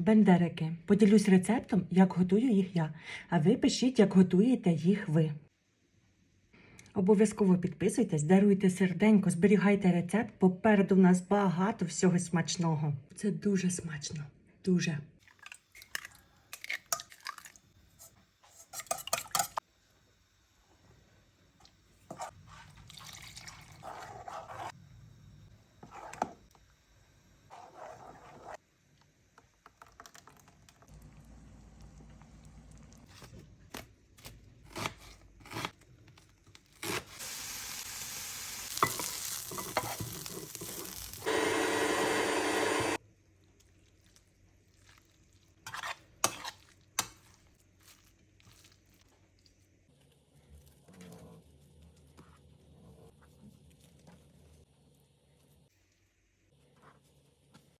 Бендерики. Поділюсь рецептом, як готую їх я. А ви пишіть, як готуєте їх ви. Обов'язково підписуйтесь, даруйте серденько, зберігайте рецепт. Попереду в нас багато всього смачного. Це дуже смачно. Дуже.